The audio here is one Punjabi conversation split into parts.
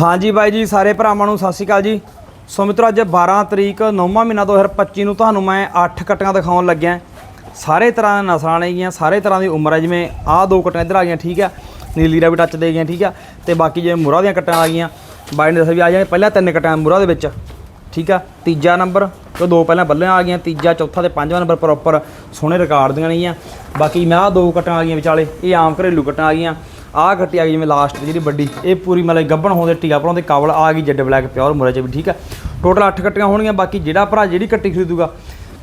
ਹਾਂਜੀ ਬਾਈ ਜੀ, ਸਾਰੇ ਭਰਾਵਾਂ ਨੂੰ ਸਤਿ ਸ਼੍ਰੀ ਅਕਾਲ ਜੀ। ਸੋ ਮਿੱਤਰੋ, ਅੱਜ 12 ਤਰੀਕ 9ਵਾਂ ਮਹੀਨਾ 2025 ਨੂੰ ਤੁਹਾਨੂੰ ਮੈਂ 8 ਕਟੀਆਂ ਦਿਖਾਉਣ ਲੱਗਿਆ। ਸਾਰੇ ਤਰ੍ਹਾਂ ਦੇ ਨਸਲਾਂ ਨੇਗੀਆਂ ਸਾਰੇ ਤਰ੍ਹਾਂ ਦੀ ਉਮਰ ਹੈ, ਜਿਵੇਂ ਆਹ ਦੋ ਕਟੀਆਂ ਇੱਧਰ ਆ ਗਈਆਂ, ਠੀਕ ਆ। ਨੀਲੀ ਦਾ ਵੀ ਟੱਚ ਦੇ ਗਈਆਂ, ਠੀਕ ਆ। ਤੇ ਬਾਕੀ ਜਿਵੇਂ ਮੁਰਾ ਦੀਆਂ ਕਟੀਆਂ ਆ ਗਈਆਂ, ਬਾਈ ਨੇ ਦੱਸਿਆ ਵੀ ਆ ਜਾਣੇ ਪਹਿਲਾਂ ਤਿੰਨ ਕਟੀਆਂ ਮੁਰਾ ਦੇ ਵਿੱਚ, ਠੀਕ ਆ। ਤੀਜਾ ਨੰਬਰ ਤੇ ਦੋ ਪਹਿਲਾਂ ਬੱਲਿਆਂ ਆ ਗਈਆਂ, ਤੀਜਾ, ਚੌਥਾ ਤੇ ਪੰਜਵਾਂ ਨੰਬਰ ਪ੍ਰੋਪਰ ਸੋਹਣੇ ਰਿਕਾਰਡ ਦੀਆਂ ਨੇਗੀਆਂ ਬਾਕੀ ਮੈਂ ਆਹ ਦੋ ਕਟਾਂ ਆ ਗਈਆਂ ਵਿਚਾਲੇ, ਇਹ ਆਮ ਘਰੇਲੂ ਕਟਾਂ ਆ ਗਈਆਂ। ਆਹ ਕੱਟੀ ਆ ਗਈ ਜਿਵੇਂ ਲਾਸਟ ਜਿਹੜੀ ਵੱਡੀ, ਇਹ ਪੂਰੀ ਮਤਲਬ ਗੱਬਣ ਹੋਦੇ ਟੀਕਾ ਭਰਾਉਂਦੇ ਕਾਬਲ ਆ ਗਈ ਜੱਡ ਬਲੈਕ ਪਿਓਰ ਮੁਰੇ ਚ ਵੀ, ਠੀਕ ਆ? ਟੋਟਲ 8 ਕੱਟੀਆਂ ਹੋਣਗੀਆਂ, ਬਾਕੀ ਜਿਹੜਾ ਭਰਾ ਜਿਹੜੀ ਕੱਟੀ ਖਰੀਦੂਗਾ,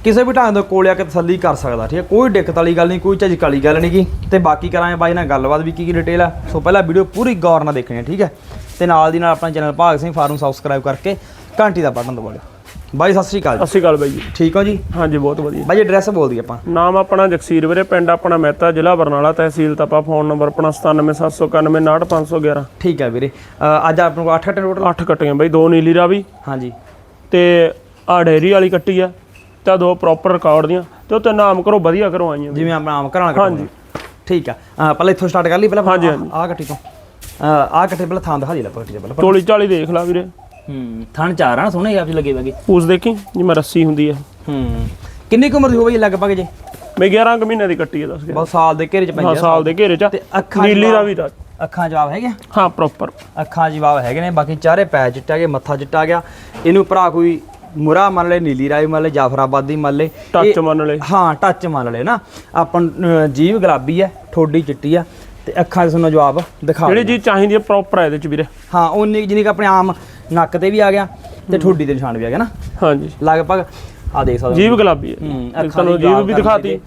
ਕਿਸੇ ਵੀ ਢੰਗ ਦੇ ਕੋਲ ਆ ਕੇ ਤਸੱਲੀ ਕਰ ਸਕਦਾ, ਠੀਕ ਹੈ ਕੋਈ ਦਿੱਕਤ ਵਾਲੀ ਗੱਲ ਨਹੀਂ, ਕੋਈ ਝਿਜਕ ਵਾਲੀ ਗੱਲ ਨਹੀਂ ਗੀ। ਤੇ ਬਾਕੀ ਕਰਾਂਗੇ ਬਾਈ ਨਾਲ ਗੱਲਬਾਤ ਵੀ ਕੀ ਕੀ ਡਿਟੇਲ ਆ। ਸੋ ਪਹਿਲਾਂ ਵੀਡੀਓ ਪੂਰੀ ਗੌਰ ਨਾਲ ਦੇਖਣੀ ਹੈ ਠੀਕ ਹੈ ਤੇ ਨਾਲ ਦੀ ਨਾਲ ਆਪਣਾ ਚੈਨਲ ਭਾਗ ਸਿੰਘ ਫਾਰਮ ਸਬਸਕ੍ਰਾਈਬ ਕਰਕੇ ਘੰਟੀ ਦਾ ਬਟਨ ਦਬਾ ਲਿਓ। ਬਾਈ ਸਤਿ ਸ਼੍ਰੀ ਅਕਾਲ ਸਤਿ ਸ਼੍ਰੀ ਅਕਾਲ ਬਾਈ ਜੀ। ਠੀਕ ਹੋ ਜੀ? ਹਾਂਜੀ ਬਹੁਤ ਵਧੀਆ। ਬਾਈ ਐਡਰੈਸ ਬੋਲ ਦੀ ਆਪਾਂ। ਨਾਮ ਆਪਣਾ ਜਗਸੀਰ ਵੀਰੇ ਪਿੰਡ ਆਪਣਾ ਮਹਿਤਾ ਜ਼ਿਲ੍ਹਾ ਬਰਨਾਲਾ ਤਹਿਸੀਲ ਤਪਾ ਫੋਨ ਨੰਬਰ ਆਪਣਾ 9779199511 ਠੀਕ ਹੈ ਵੀਰੇ। ਅੱਜ ਆਪਣੇ ਕੋਲ 8 ਕੱਟੇ ਟੋਟਲ 8 ਕੱਟੀਆਂ ਬਾਈ ਦੋ ਨੀਲੀ ਰਾਵੀ ਹਾਂਜੀ। ਤੇ ਆ ਡੇਰੀ ਵਾਲੀ ਕੱਟੀ ਆ ਤੇ ਦੋ ਪ੍ਰੋਪਰ ਰਿਕਾਰਡ ਦੀਆਂ ਤੇ ਉਹ ਤੇ ਨਾਮ ਕਰੋ ਵਧੀਆ ਕਰਵਾਈਆਂ ਜਿਵੇਂ ਆਪਣਾ ਘਰਾਂ ਵਾਲਾ ਹਾਂਜੀ। ਠੀਕ ਆ। ਪਹਿਲਾਂ ਇੱਥੋਂ ਸਟਾਰਟ ਕਰ ਲਈ ਪਹਿਲਾਂ ਹਾਂਜੀ। ਆਹ ਕੱਟੀ ਤੋਂ। ਆਹ ਕੱਟੇ ਪਹਿਲਾਂ ਥਾਂ ਦਿਖਾ ਦੇ ਲੈ ਪਹਿਲਾਂ। ਚੋਲੀ ਚਾਲੀ ਦੇਖ ਲਾ ਵੀਰੇ। ਹੂੰ ਥਣ ਚਾਰ ਆ ਨਾ ਸੋਹਣੇ ਆਪ ਲੱਗੇ ਵਗੇ ਪੂਸ ਦੇਖੀ ਜਿਵੇਂ ਰੱਸੀ ਹੁੰਦੀ ਆ। ਹੂੰ ਕਿੰਨੀ ਕੁ ਉਮਰ ਦੀ ਹੋਵੇ ਲਗਭਗ ਜੇ? ਮੈਂ 11 ਕੁ ਮਹੀਨੇ ਦੀ ਕੱਟੀ ਆ ਦੱਸ ਗਿਆ ਬਹੁਤ ਸਾਲ ਦੇ ਘੇਰੇ ਚ ਹਾਂ ਪੈਂਦੇ ਆ ਸਾਲ ਦੇ ਘੇਰੇ ਚ ਤੇ ਅੱਖਾਂ ਨੀਲੀ ਰਾਵੀ ਦਾ ਅੱਖਾਂ ਜਵਾਬ ਹੈਗੇ ਆ? ਹਾਂ ਪ੍ਰੋਪਰ ਅੱਖਾਂ ਜਵਾਬ ਹੈਗੇ ਨੇ ਬਾਕੀ ਚਾਰੇ ਪੈ ਚਿੱਟਾ ਗਿਆ ਮੱਥਾ ਚਿੱਟਾ ਗਿਆ। ਇਹਨੂੰ ਭਰਾ ਕੋਈ ਮੁਰਾ ਮੰਨ ਲੈ ਨੀਲੀ ਰਾਈ ਮੰਨ ਲੈ ਜਾਫਰਾਬਾਦੀ ਮੰਨ ਲੈ। ਟੱਚ ਇਹ- ਮੰਨ ਲੈ। ਹਾਂ ਟੱਚ ਮੰਨ ਲੈ ਨਾ। ਆਪਾਂ ਨੂੰ, ਅ, ਜੀਭ ਗੁਲਾਬੀ ਹੈ ਠੋਡੀ ਚਿੱਟੀ ਆ। ਤੇ ਅੱਖਾਂ ਦੇ ਸਾਨੂੰ ਜਵਾਬ ਦਿਖਾ ਜਿਹੜੀ ਚੀਜ਼ ਚਾਹੀਦੀ ਆ ਪ੍ਰੋਪਰ ਆ ਇਹਦੇ ਚ ਵੀਰੇ। ਹਾਂ ਉਨੀ ਜਿੰਨੀ ਕੁ ਆਪਣੇ ਆਮ ਨੱਕ ਤੇ ਵੀ ਆ ਗਿਆ ਤੇ ਠੋਡੀ ਤੇ ਨਿਸ਼ਾਨ ਵੀ ਆ ਗਿਆ ਨਾ। ਹਾਂਜੀ। ਲਗਭਗ ਆ ਦੇਖ ਸਕਦੇ। ਜੀਭ ਗੁਲਾਬੀ ਹੈ। ਤੁਹਾਨੂੰ ਜੀਭ ਵੀ ਦਿਖਾਤੀ।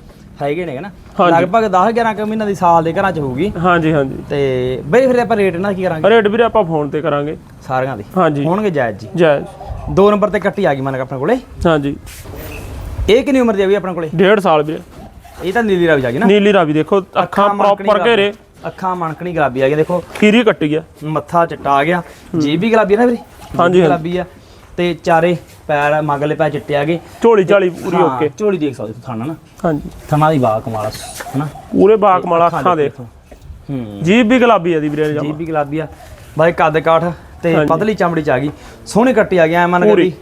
ਹੈਗੇ ਨੇ ਨਾ। ਲਗਭਗ 10 11 ਕੁ ਮਹੀਨਾ ਦੀ ਸਾਲ ਦੇ ਘਰਾਂ ਚ ਹੋਊਗੀ। ਹਾਂਜੀ ਹਾਂਜੀ। ਤੇ ਬਈ ਫਿਰ ਆਪਾਂ ਰੇਟ ਨਾਲ ਕੀ ਕਰਾਂਗੇ? ਰੇਟ ਵੀਰੇ ਆਪਾਂ ਫੋਨ ਤੇ ਕਰਾਂਗੇ। ਸਾਰਿਆਂ ਦੀ। ਹਾਂਜੀ। ਹੋਣਗੇ ਜਾਇਜ਼ ਜੀ। ਜਾਇਜ਼। ਦੋ ਨੰਬਰ ਤੇ ਕੱਟੀ ਆ ਗਈ ਮਨ ਆਪਣੇ ਕੋਲੇ। ਹਾਂਜੀ। ਇਹ ਕਿੰਨੀ ਉਮਰ ਦੀ ਆ ਵੀ ਆਪਣੇ ਕੋਲੇ? ਡੇਢ ਸਾਲ ਵੀਰੇ। ਇਹ ਤਾਂ ਨੀਲੀ ਰਾਵੀ ਗਈ ਨਾ। ਨੀਲੀ ਰਾਵੀ ਦੇਖੋ ਅੱਖਾਂ ਪ੍ਰੋਪਰ ਘੇਰੇ। ਅੱਖਾਂ ਮਣਕਣੀ ਗੁਲਾਬੀ ਆ ਗਿਆ ਦੇਖੋ। ਖੀਰੀ ਕੱਟੀ ਆ। ਮੱਥਾ ਚਿੱਟਾ ਆ ਗਿਆ। ਜੀ ਵੀ ਗੁਲਾਬੀ ਨਾ ਵੀਰੇ? ਹਾਂਜੀ ਗੁਲਾਬੀ ਆ। ਤੇ ਚਾਰੇ ਪੈਰ ਮਗਲੇ ਪੈ ਚਿੱਟੇ ਆ ਗਏ। ਝੋਲੀ ਝਾਲੀ ਪੂਰੀ ਓਕੇ। ਝੋਲੀ ਦੇਖ ਸਕਦੇ ਥਾਣਾ ਨਾ ਹਾਂਜੀ। ਥਾਣਾ ਦੀ ਬਾਕ ਮਾਲਾ ਹਨਾ? ਪੂਰੇ ਬਾਕ ਮਾਲਾ ਅੱਖਾਂ ਦੇਖ। ਹੂੰ। ਜੀਬ ਵੀ ਗੁਲਾਬੀ ਆ ਦੀ ਵੀਰੇ ਜੀਬ ਵੀ ਗੁਲਾਬੀ ਆ। ਬਾਈ ਕੱਦ ਕਾਠ ਤੇ ਪਤਲੀ ਚਮੜੀ ਚ ਆ ਗਈ। ਸੋਹਣੀ ਕੱਟੀ ਆ ਗਿਆ ਐ ਮਨ ਕਰੀ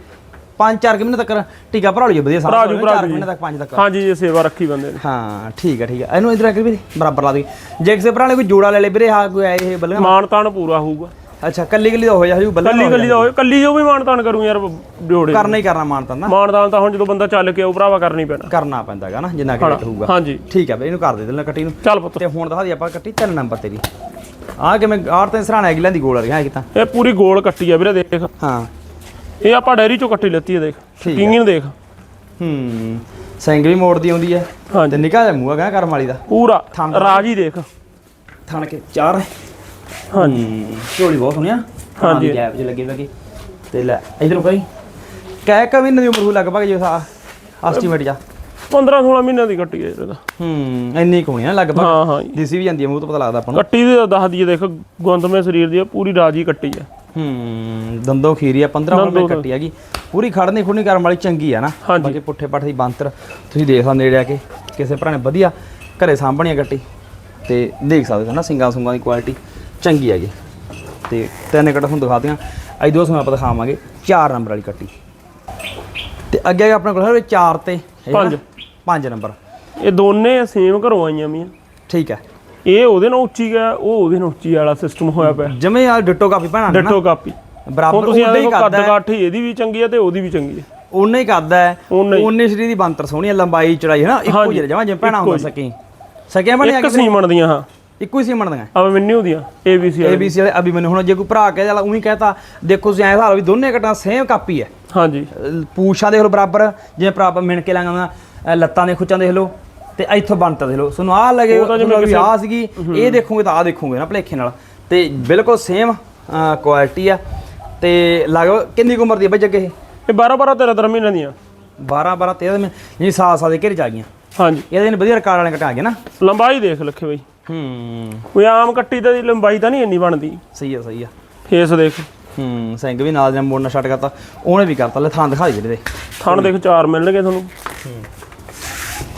ਪੰਜ ਚਾਰ ਮਹੀਨੇ ਤੱਕ ਟੀਕਾ ਭਰਾ ਲਈਏ ਵਧੀਆ ਭਰਾ ਜੂ ਭਰਾ ਮਹੀਨੇ ਤੱਕ 5 ਤੱਕ। ਹਾਂਜੀ ਇਹ ਸੇਵਾ ਰੱਖੀ ਬੰਦੇ ਨੇ। ਹਾਂ ਠੀਕ ਆ ਠੀਕ ਹੈ ਇਹਨੂੰ ਇਧਰ ਰੱਖ ਵੀਰੇ ਬਰਾਬਰ ਲਾ ਦੇ। ਜੇ ਕਿਸੇ ਭਰਾ ਨੇ ਕੋਈ ਜੋੜਾ ਲੈ ਲੇ ਵੀਰੇ ਹਾਂ ਕੋਈ ਇਹ ਬੱਲੇ ਮਾਨ ਤਾਨ ਪੂਰਾ ਹੋਊਗਾ। ਅੱਛਾ ਕੱਲੀ ਕੱਲੀ ਦਾ ਹੋ ਜਾ ਹਜੂ ਕੱਲੀ ਕੱਲੀ ਦਾ ਹੋਏ ਕੱਲੀ ਜੋ ਵੀ ਮਾਨਤਾਨ ਕਰੂੰ ਯਾਰ ਡਿਓੜੇ। ਕਰਨਾ ਹੀ ਕਰਨਾ ਮਾਨਤਾਨ ਨਾ। ਮਾਨਤਾਨ ਤਾਂ ਹੁਣ ਜਦੋਂ ਬੰਦਾ ਚੱਲ ਕੇ ਉਹ ਭਰਾਵਾ ਕਰਨੀ ਪੈਣਾ। ਕਰਨਾ ਪੈਂਦਾ ਹੈਗਾ ਨਾ ਜਿੰਨਾ ਕਿ ਹੋਊਗਾ। ਹਾਂਜੀ। ਠੀਕ ਹੈ ਬਈ ਇਹਨੂੰ ਕਰ ਦੇ ਦਿੰਦਾ ਕੱਟੀ ਨੂੰ। ਚੱਲ ਪੁੱਤ। ਤੇ ਹੁਣ ਦਿਖਾ ਦੀ ਆਪਾਂ ਕੱਟੀ ਤਿੰਨ ਨੰਬਰ ਤੇਰੀ। ਆ ਕਿਵੇਂ ਆੜ ਤੇ ਸਰਾਣਾ ਅਗਲਾਂ ਦੀ ਗੋਲ ਆ ਰਹੀ ਹੈ ਇਹ ਇਹ ਪੂਰੀ ਗੋਲ ਕੱਟੀ ਆ ਵੀਰੇ ਦੇਖ। ਹਾਂ। ਇਹ ਆਪਾਂ ਡੈਰੀ ਚੋਂ ਕੱਟੀ ਲੈਤੀ ਹੈ ਦੇਖ। ਠੀਕ ਨੂੰ ਦੇਖ। ਹੂੰ ਸਿੰਘ ਵੀ ਮੋੜਦੀ ਆਉਂਦੀ ਹੈ ਤੇ ਹਾਂਜੀ ਨਿਕਾ ਜਾ ਮੂੰਹ ਹੈਗਾ ਕਰਮ ਵਾਲੀ ਦਾ। ਪੂਰਾ ਥਣ ਰਾਜੀ ਦੇਖ। ਥਣ ਕੇ ਚਾਰ। ਹਾਂਜੀ। ਹੂੰ ਝੋਲੀ ਬਹੁਤ ਸੋਹਣਿਆ ਹਾਂਜੀ। ਜੈਬ ਚ ਲੱਗੇ ਲੱਗੇ ਤੇ ਲੈ ਇਧਰ ਕੋਈ ਕਹਿ। ਕ ਮਹੀਨੇ ਦੀ ਉਮਰ ਹੋ ਲਗਭਗ ਜੇ ਐਸਟੀਮੇਟ ਜਾ। 15 16 ਮਹੀਨਿਆਂ ਦੀ ਕੱਟੀ ਹੈ ਇਹਦਾ ਹੂੰ ਇੰਨੀ ਕੁ ਹੋਣੀ ਨਾ ਲਗਭਗ। ਹਾਂ ਹਾਂ। ਦਿਸੀ ਵੀ ਜਾਂਦੀ ਹੈ ਮੂੰਹ ਤੋਂ ਪਤਾ ਲੱਗਦਾ ਆਪਾਂ ਨੂੰ। ਕੱਟੀ ਦੀ ਤਾਂ ਦੱਸ ਦਈਏ ਦੇਖ ਗੁੰਦਮੇ ਸਰੀਰ ਦੀ ਆ, ਪੂਰੀ ਰਾਜੀ ਕੱਟੀ ਆ। ਹੂੰ ਦੰਦੋਂ ਖੀਰੀ ਆ 15 ਰੁਪਏ ਕੱਟੀ ਹੈਗੀ। ਪੂਰੀ ਖੜਨੀ ਖੁੜਨੀ ਕਰਨ ਵਾਲੀ ਚੰਗੀ ਆ ਨਾ। ਬਾਕੀ ਪੁੱਠੇ ਪੱਠ ਦੀ ਬੰਤਰ ਤੁਸੀਂ ਦੇਖ ਸਕਦੇ ਨੇੜੇ ਆ ਕੇ। ਕਿਸੇ ਭਰਾ ਨੇ ਵਧੀਆ ਘਰੇ ਸਾਂਭਣੀ ਆ ਕੱਟੀ ਤੇ ਦੇਖ ਸਕਦੇ ਹੋ ਨਾ ਸਿੰਗਾਂ ਸੁੰਗਾਂ ਦੀ ਕੁਆਲਿਟੀ ਚੰਗੀ ਹੈਗੀ। ਤੇ ਤਿੰਨ ਕੱਟ ਤੁਹਾਨੂੰ ਦਿਖਾ ਦਿਆਂ ਅੱਜ ਦੋ ਸਮੇਂ ਆਪਾਂ ਦਿਖਾਵਾਂਗੇ 4 ਨੰਬਰ ਵਾਲੀ ਕੱਟੀ। ਤੇ ਅੱਗੇ ਹੈਗਾ ਆਪਣੇ ਕੋਲ ਹਰੇ 4 ਤੇ ਪੰਜ। 5 ਨੰਬਰ ਇਹ ਦੋਨੇ ਸੇਮ ਘਰੋਂ ਆਈਆਂ ਮੀਆਂ। ਠੀਕ ਹੈ। ਇਹ ਉਹਦੇ ਨਾਲ ਉੱਚੀ ਗਿਆ ਉਹ ਉਹਦੇ ਨਾਲ ਉੱਚੀ ਵਾਲਾ ਸਿਸਟਮ ਹੋਇਆ ਪਿਆ। ਜਮੇ ਆ ਡਿੱਟੋ ਕਾਪੀ ਭੈਣਾਂ ਨੇ ਡੱਟੋ ਕਾਪੀ। ਬਰਾਬਰ ਉਹਦਾ ਹੀ ਕੱਦ ਹੈ। ਕਾਠੀ ਇਹਦੀ ਵੀ ਚੰਗੀ ਹੈ ਤੇ ਉਹਦੀ ਵੀ ਚੰਗੀ ਹੈ ਉਹਨੇ ਹੀ ਕਰਦਾ ਹੈ। ਉਹਨੇ ਹੀ। ਸਰੀਰ ਦੀ ਬੰਤਰ ਸੋਹਣੀ ਹੈ ਲੰਬਾਈ ਚੜਾਈ ਹੈ ਨਾ ਇੱਕੋ ਜਿਹੇ ਜਮਾ ਜਿਵੇਂ ਭੈਣਾਂ ਹੁੰਦਾ ਸਕੀ ਸਕਿਆ ਬਣਿਆ ਇੱਕ ਸੀਮਣ ਦੀਆਂ ਹਾਂ। ਇੱਕੋ ਹੀ ਸੀ ਮੰਨਦੀਆਂ ਆ ਮੈਨੂ ਦੀਆਂ ABC ਵਾਲੇ ABC ਵਾਲੇ ਅਭੀ ਮੈਨੂੰ ਹੁਣ ਜੇ ਕੋਈ ਭਰਾ ਕਹਿ जाला ਉਹੀ ਕਹਤਾ ਦੇਖੋ ਤੁਸੀਂ ਐਂ ਹਿਸਾਬ ਵੀ ਦੋਨੇ ਕਟਾਂ ਸੇਮ ਕਾਪੀ ਹੈ। ਹਾਂਜੀ। ਪੂਛਾਂ ਦੇਖ ਲਓ ਬਰਾਬਰ ਜਿਵੇਂ ਭਰਾ ਮਿਣ ਕੇ ਲਾਂਗਾ ਲੱਤਾਂ ਦੇ ਖੁੱਚਾਂ ਦੇਖ ਲਓ। ਤੇ ਇੱਥੋਂ ਬੰਤ ਦੇਖ ਲਓ। ਤੁਹਾਨੂੰ ਆਹ ਲੱਗੇ ਉਹ ਤਾਂ ਜਿਵੇਂ ਵੀ ਆਹ ਸੀਗੀ ਇਹ ਦੇਖੋਗੇ ਤਾਂ ਆਹ ਦੇਖੋਗੇ ਨਾ ਭਲੇਖੇ ਨਾਲ। ਤੇ ਬਿਲਕੁਲ ਸੇਮ ਕੁਆਲਿਟੀ ਆ। ਤੇ ਲਗਭਗ ਕਿੰਨੀ ਕੁ ਉਮਰ ਦੀ ਹੈ ਬਈ ਜੱਗੇ ਇਹ? ਇਹ 12 12 13 13 ਮਹੀਨਿਆਂ ਦੀਆਂ 12 12 13 ਦੇ ਜੀ ਸਾਲ ਸਾਲ ਦੇ ਘੇਰੇ ਚ ਆ ਗਈਆਂ। ਹਾਂਜੀ। ਇਹਦੇ ਨੇ ਵਧੀਆ ਰਿਕਾਰਡ ਵਾਲੇ ਕਟਾ ਗਏ ਨਾ। ਲੰਬਾਈ ਦੇਖ ਲੱਖੇ ਬਈ। ਹੂੰ। ਕੋਈ ਆਮ ਕੱਟੀ ਤਾਂ ਦੀ ਲੰਬਾਈ ਤਾਂ ਨਹੀਂ ਇੰਨੀ ਬਣਦੀ। ਸਹੀ ਆ ਸਹੀ ਆ। ਫੇਸ ਦੇਖ। ਹੂੰ ਸਿੰਘ ਵੀ ਨਾਲ ਦੇ ਮੋੜਨਾ ਛੱਡ ਕਰਤਾ ਉਹਨੇ ਵੀ ਕਰਤਾ। ਲੈ ਥਾਂ ਦਿਖਾ ਦੇ ਜਿਹੜੇ ਥਣ ਦੇਖ ਚਾਰ ਮਿਲਣਗੇ ਤੁਹਾਨੂੰ।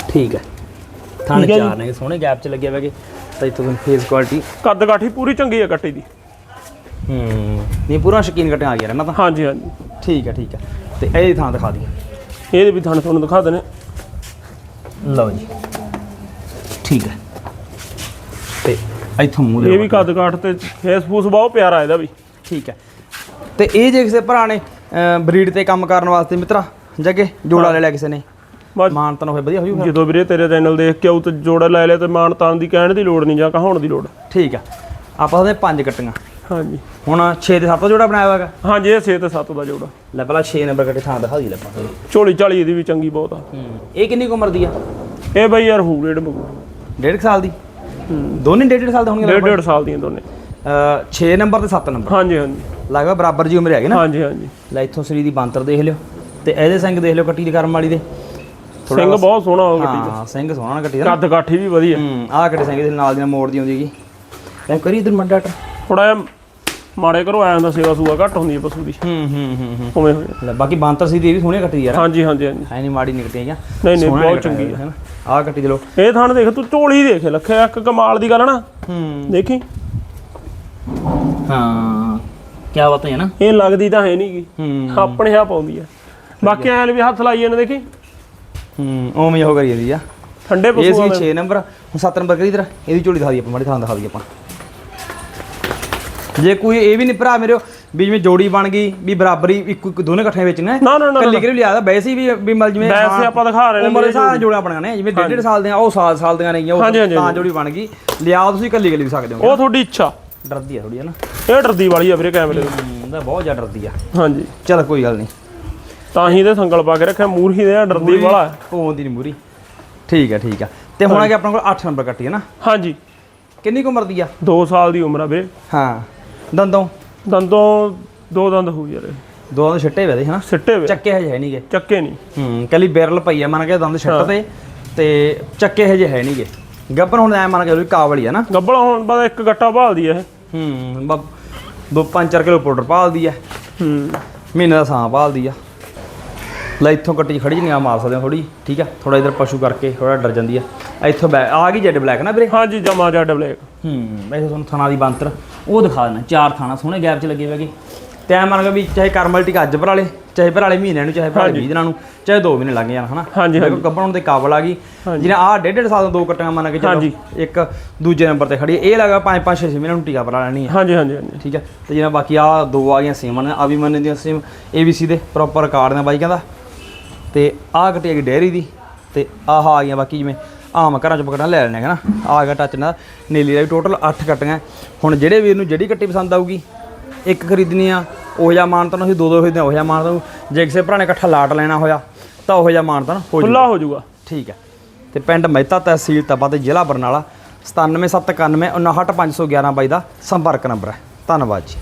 ਠੀਕ ਹੈ ਥਾਂ ਠੀਕ ਹੈ ਜੀ। ਚਾਰ ਨੇ ਸੋਹਣੇ ਗੈਪ ਚ ਲੱਗੇ ਹੋਏਗੇ ਤਾਂ ਇੱਥੋਂ ਤੁਹਾਨੂੰ ਫੇਸ ਕੁਆਲਿਟੀ ਕੱਦ ਕਾਠੀ ਪੂਰੀ ਚੰਗੀ ਹੈ ਕੱਟੀ ਦੀ। ਹੂੰ ਨਹੀਂ ਪੂਰਾ ਸ਼ਕੀਨ ਕਟਿਆ ਆ ਗਿਆ ਰਹਿਣਾ ਤਾਂ? ਹਾਂਜੀ ਹਾਂਜੀ। ਠੀਕ ਹੈ ਠੀਕ ਹੈ ਤੇ ਇਹ ਥਾਂ ਦਿਖਾ ਦੀ ਇਹਦੇ ਵੀ ਥਣ ਤੁਹਾਨੂੰ ਦਿਖਾ ਦਨੇ ਲਓ ਜੀ। ਠੀਕ ਹੈ ਤੇ ਇੱਥੋਂ ਮੂੰਹ ਇਹ ਦੇ ਵੀ ਕੱਦ ਕਾਠ ਤੇ ਫੇਸ ਫੂਸ ਬਹੁਤ ਪਿਆਰਾ ਇਹਦਾ ਵੀ। ਠੀਕ ਹੈ ਤੇ ਇਹ ਜੇ ਕਿਸੇ ਭਰਾ ਨੇ ਬਰੀਡ ਤੇ ਕੰਮ ਕਰਨ ਵਾਸਤੇ ਮਿੱਤਰਾ ਜੱਗੇ ਜੋੜਾ ਲੈ ਲਿਆ ਕਿਸੇ ਨੇ? ਬਸ। ਮਾਨਤਨ ਹੋਏ ਵਧੀਆ ਹੋਈ ਜਦੋਂ ਵੀਰੇ ਤੇਰੇ ਚੈਨਲ ਦੇਖ ਕੇ ਆਉ ਤੇ ਜੋੜਾ ਲੈ ਲਿਆ ਤੇ ਮਾਨ ਤਾਨ ਦੀ ਕਹਿਣ ਦੀ ਲੋੜ ਨਹੀਂ ਜਾਂ ਕਹਾਉਣ ਦੀ ਲੋੜ। ਠੀਕ ਹੈ ਆਪਾਂ ਉਹਦੇ ਪੰਜ ਕੱਟੀਆਂ। ਹਾਂਜੀ। ਹੁਣ 6 ਦੇ 7 ਜੋੜਾ ਬਣਾਇਆ ਹੋਇਆ ਹੈਗਾ। ਹਾਂਜੀ ਇਹ 6 ਤੇ 7 ਦਾ ਜੋੜਾ। ਲੈ ਪਹਿਲਾਂ 6 ਨੰਬਰ ਕੱਟੇ ਥਾਂ ਦਿਖਾ ਦੀ ਲੈ ਆਪਾਂ। ਝੋਲੀ ਝਾਲੀ ਇਹਦੀ ਵੀ ਚੰਗੀ ਬਹੁਤ ਆ। ਇਹ ਕਿੰਨੀ ਉਮਰ ਦੀ ਆ? ਇਹ ਬਈ ਯਾਰ ਹੂ ਰੇਡ ਮਗੂ ਡੇਢ ਸਾਲ ਦੀ? ਦੋਨੇ ਡੇਢ ਡੇਢ ਸਾਲ ਦੇ ਹੋਣਗੇ ਡੇਢ ਡੇਢ ਸਾਲ ਦੀਆਂ ਦੋਨੇ। 6 ਨੰਬਰ ਤੇ 7 ਨੰਬਰ। ਹਾਂਜੀ ਹਾਂਜੀ। ਲਗਭਗ ਬਰਾਬਰ ਜੀ ਉਮਰ ਹੈਗੀ ਨਾ? ਹਾਂਜੀ ਹਾਂਜੀ। ਲੈ ਇੱਥੋਂ ਸਰੀ ਦੀ ਬਾਂਤਰ ਦੇਖ ਲਿਓ ਤੇ ਇਹਦੇ ਸਿੰਘ ਦੇਖ ਲਿਓ ਕੱਟੀ ਦੇ ਕਰਮ ਵਾਲੀ ਦੇ। ਸਿੰਘ ਬਹੁਤ ਸੋਹਣਾ ਹੋ ਗੱਡੀ ਹਾਂ ਸਿੰਘ ਸੋਹਣਾ ਨਾ ਕੱਟੀ ਦਾ। ਕੱਦ ਕਾਠੀ ਵੀ ਵਧੀਆ। ਹੂੰ ਆਹ ਕੱਟੇ ਸਿੰਘ ਦੇ ਨਾਲ ਦੀਆਂ ਮੋੜ ਦੀ ਆਉਂਦੀ ਹੈਗੀ। ਐ ਕਰੀ ਇਧਰ ਮੱਡਾ ਟਰ ਥੋੜਾ ਜਿਹਾ ਮਾੜੇ ਘਰੋਂ ਆਇਆ ਹੁੰਦਾ ਸੇਵਾ ਸੂਆ ਘੱਟ ਹੁੰਦੀ ਹੈ ਪਸ਼ੂ ਦੀ। ਹੂੰ ਹੂੰ ਹੂੰ ਹੂੰ। ਉਵੇਂ ਹੋ ਜਾਂਦਾ ਲੈ ਬਾਕੀ ਬਾਂਤਰ ਸੀ ਦੀ ਵੀ ਸੋਹਣੀ ਕੱਟੀ ਯਾਰ। ਹਾਂਜੀ ਹਾਂਜੀ ਹਾਂਜੀ। ਹੈ ਨਹੀਂ ਮਾੜੀ ਕੱਟੀ ਹੈਗੀ ਨਹੀਂ ਨਹੀਂ ਬਹੁਤ ਚੰਗੀ ਹੈ ਆਹ ਕੱਟੀ ਦੇ ਲੋ ਇਹ ਥਣ ਦੇਖ ਤੂੰ ਝੋਲੀ ਦੇਖ ਲੱਖਿਆ ਇੱਕ ਕਮਾਲ ਦੀ ਗੱਲ ਨਾ। ਹੂੰ। ਦੇਖੀ? ਹਾਂ ਕੀ ਬਾਤ ਹੈ ਨਾ। ਇਹ ਲੱਗਦੀ ਤਾਂ ਹੈ ਨਹੀਂਗੀ ਹੂੰ। ਆਪਣੇ ਆਪ ਆਉਂਦੀ ਆ। ਬਾਕੀ ਐਂ ਵੀ ਹੱਥ ਲਾਈ ਜਾਂਦੇ ਦੇਖੀ? ਹੂੰ ਉਵੇਂ ਹੀ ਹੋ ਕਰੀ ਜਾਂਦੀ ਆ। ਠੰਡੇ ਇਹ ਪਸ਼ੂਆਂ ਸੀ 6 ਨੰਬਰ ਹੁਣ 7 ਨੰਬਰ ਕਰੀ ਇਧਰ ਇਹਦੀ ਝੋਲੀ ਦਿਖਾ ਦਈਏ ਆਪਾਂ ਮਾੜੀ ਥਾਂ ਦਿਖਾ ਦਈਏ ਆਪਾਂ। ਜੇ ਕੋਈ ਇਹ ਵੀ ਨਹੀਂ ਭਰਾ ਮੇਰੇ ਵੀ ਜਿਵੇਂ ਜੋੜੀ ਬਣ ਗਈ ਵੀ ਬਰਾਬਰੀ ਇੱਕ ਇੱਕ ਦੋਨੇ ਇਕੱਠੇ ਵਿੱਚ ਨੇ ਨਾ ਨਾ ਨਾ ਕੱਲੀ ਕਰੀ ਲਿਆਦਾ ਵੈਸੇ ਵੀ ਵੀ ਮਲ ਜਿਵੇਂ ਵੈਸੇ ਹਾਂ, ਆਪਾਂ ਦਿਖਾ ਰਹੇ ਨੇ ਉਮਰ ਦੇ ਹਿਸਾਬ ਨਾਲ ਬਣੀਆਂ ਨੇ ਜਿਵੇਂ ਡੇਢ ਡੇਢ ਸਾਲ ਦੀਆਂ ਉਹ ਸਾਲ ਸਾਲ ਦੀਆਂ ਨਹੀਂ ਉਹ ਹਾਂਜੀ, ਤਾਂ। ਜੋੜੀ ਬਣ ਗਈ। ਲਿਆ ਤੁਸੀਂ ਕੱਲੀ ਕੱਲੀ ਵੀ ਸਕਦੇ ਹੋ। ਉਹ ਤੁਹਾਡੀ ਇੱਛਾ। ਡਰਦੀ ਆ ਥੋੜੀ ਹੈ ਨਾ। ਇਹ ਡਰਦੀ ਵਾਲੀ ਆ ਵੀਰੇ ਕੈਮਰੇ ਦੀ। ਹੂੰ, ਬਹੁਤ ਜ਼ਿਆਦਾ ਡਰਦੀ ਆ। ਹਾਂਜੀ। ਚਲ ਕੋਈ ਗੱਲ ਨਹੀਂ ਤਾਂ ਹੀ ਇਹਦੇ ਸੰਗਲ ਪਾ ਕੇ ਰੱਖਿਆ ਮੂਰਹੀ ਦੇ ਆ ਡਰਦੀ ਵਾਲਾ। ਹੈ। ਪਾਉਂਦੀ ਨਹੀਂ ਮੂਰੀ। ਠੀਕ ਹੈ ਠੀਕ ਹੈ ਤੇ ਹੁਣ ਆ ਗਿਆ ਆਪਣੇ ਕੋਲ 8 ਨੰਬਰ ਕੱਟੀ ਹੈ ਨਾ? ਹਾਂਜੀ। ਕਿੰਨੀ ਕੁ ਉਮਰ ਦੀ ਆ? 2 ਸਾਲ ਦੀ ਉਮਰ ਆ ਵੀਰੇ। ਹਾਂ। ਦੰਦੋਂ? ਦੰਦੋਂ ਦੋ ਦੰਦ ਹੋ ਯਾਰ। ਦੋ ਦੰਦ ਛਿੱਟੇ ਵੇ ਦੇ ਹਨਾ? ਸਿੱਟੇ ਵੇ। ਚੱਕੇ ਹਜੇ ਹੈ ਨਹੀਂਗੇ ਚੱਕੇ ਨਹੀਂ ਹੂੰ ਕੱਲੀ ਬਿਰਲ ਪਈ ਆ ਮੰਨ ਕੇ ਦੰਦ ਛੱਟ ਤੇ ਤੇ ਚੱਕੇ ਹਜੇ ਹੈ ਨਹੀਂਗੇ ਗੱਬਰ ਹੁਣ ਐ ਮੰਨ ਕੇ ਵੀ ਕਾਬਲੀ ਆ ਨਾ? ਗੱਬਲ ਹੁਣ ਬਸ ਇੱਕ ਗੱਟਾ ਭਾਲਦੀ ਆ ਇਹ। ਹੂੰ ਬ- ਦੋ 5-4 ਕਿਲੋ ਪਾਊਡਰ ਪਾਲਦੀ ਆ। ਹੂੰ। ਮਹੀਨੇ ਦਾ ਸਾਂ ਪਾਲਦੀ ਆ। ਲੈ ਇੱਥੋਂ ਕੱਟੀ ਖੜੀ ਜਨੀਆਂ ਮਾਰ ਸਕਦੇ ਥੋੜੀ ਠੀਕ ਆ? ਥੋੜਾ ਇਧਰ ਪਸ਼ੂ ਕਰਕੇ ਥੋੜਾ ਡਰ ਜਾਂਦੀ ਆ। ਇੱਥੋਂ ਬੈ ਆ ਗਈ ਜੈਡ ਬਲੈਕ ਨਾ ਵੀਰੇ? ਹਾਂਜੀ ਜਮਾ ਜੱਡ ਬਲੇਕ। ਹੂੰ ਵੈਸੇ ਤੁਹਾਨੂੰ ਥਾਣਾ ਦੀ ਬੰਤਰ ਉਹ ਦਿਖਾ ਦੇਣਾ ਚਾਰ ਥਾਣਾ ਸੋਹਣੇ ਗੈਪ 'ਚ ਲੱਗੇ ਹੋਏਗੇ ਐ ਮੰਨ ਕੇ ਵੀ ਚਾਹੇ ਕਰਮਲ ਟਿਕ ਅੱਜ ਭਰਾ ਲੇ ਚਾਹੇ ਭਰਾ ਲੇ ਮਹੀਨੇ ਨੂੰ ਚਾਹੇ ਭਰਾ ਲੇ 20 ਦਿਨਾਂ ਨੂੰ ਚਾਹੇ 2 ਮਹੀਨੇ ਲੱਗ ਜਾਣ ਹਨਾ? ਹਾਂਜੀ, ਦੇਖੋ ਗੱਭਣ ਦੇ ਕਾਬਲ ਆ ਗਈ। ਜਿਹਨੇ ਆਹ ਡੇਢ ਡੇਢ ਸਾਲ ਤੋਂ ਦੋ ਕੱਟੀਆਂ ਮੰਨ ਕੇ। ਚਲੋ ਇੱਕ ਦੂਜੇ ਨੰਬਰ ਤੇ ਖੜੀ। ਇਹ ਲੱਗਾ 5 5 6 6 ਮਹੀਨੇ ਨੂੰ ਟੀਕਾ ਭਰਾ ਲੈਣੀ ਹੈ ਹਾਂਜੀ ਹਾਂਜੀ ਹਾਂਜੀ। ਠੀਕ ਹੈ ਤੇ ਜਿਹਨਾਂ ਬਾਕੀ ਆ ਦੋ ਆ ਗਈਆਂ ਸੇਮ ਨੇ ਆ ਵੀ ਮੰਨੇ ਦੀਆਂ ਸੇਮ ABC ਦੇ ਪ੍ਰੋਪਰ ਕਾਰਡ ਨੇ ਬਾਈ ਕਹਿੰਦਾ। ਤੇ ਆਹ ਕੱਟੀ ਹੈਗੀ ਡੇਅਰੀ ਦੀ ਤੇ ਆਹ ਆ ਗਈਆਂ ਬਾਕੀ ਜਿਵੇਂ ਆਮ ਘਰਾਂ ਚ ਪਕੜਾਂ ਲੈ ਲੈਣੇ ਹੈਗਾ ਨਾ ਆ ਗਿਆ ਟੱਚ ਨਾਲ ਨੀਲੀ ਦਾ ਟੋਟਲ 8 ਕੱਟੀਆਂ ਹੁਣ ਜਿਹੜੇ ਵੀਰ ਨੂੰ ਜਿਹੜੀ ਕੱਟੀ ਪਸੰਦ ਆਊਗੀ ਇੱਕ ਖਰੀਦਣੀ ਆ ਉਹ ਜਿਹਾ ਮਾਨ ਤਾਂ ਅਸੀਂ ਦੋ ਦੋ ਖਰੀਦਦੇ ਉਹ ਜਿਹਾ ਮਾਨ ਤਾਂ ਜੇ ਕਿਸੇ ਭਰਾ ਨੇ ਇਕੱਠਾ ਲਾਟ ਲੈਣਾ ਹੋਇਆ ਤਾਂ ਉਹ ਜਿਹਾ ਮਾਨ ਤਾਂ ਖੁੱਲਾ ਹੋ ਜਾਊਗਾ। ਠੀਕ ਹੈ। ਤੇ ਪਿੰਡ ਮਹਿਤਾ ਤਹਿਸੀਲ ਤਪਾ ਤੇ ਜ਼ਿਲ੍ਹਾ ਬਰਨਾਲਾ 97791 59511 ਬਾਈ ਦਾ ਸੰਪਰਕ ਨੰਬਰ ਹੈ। ਧੰਨਵਾਦ ਜੀ।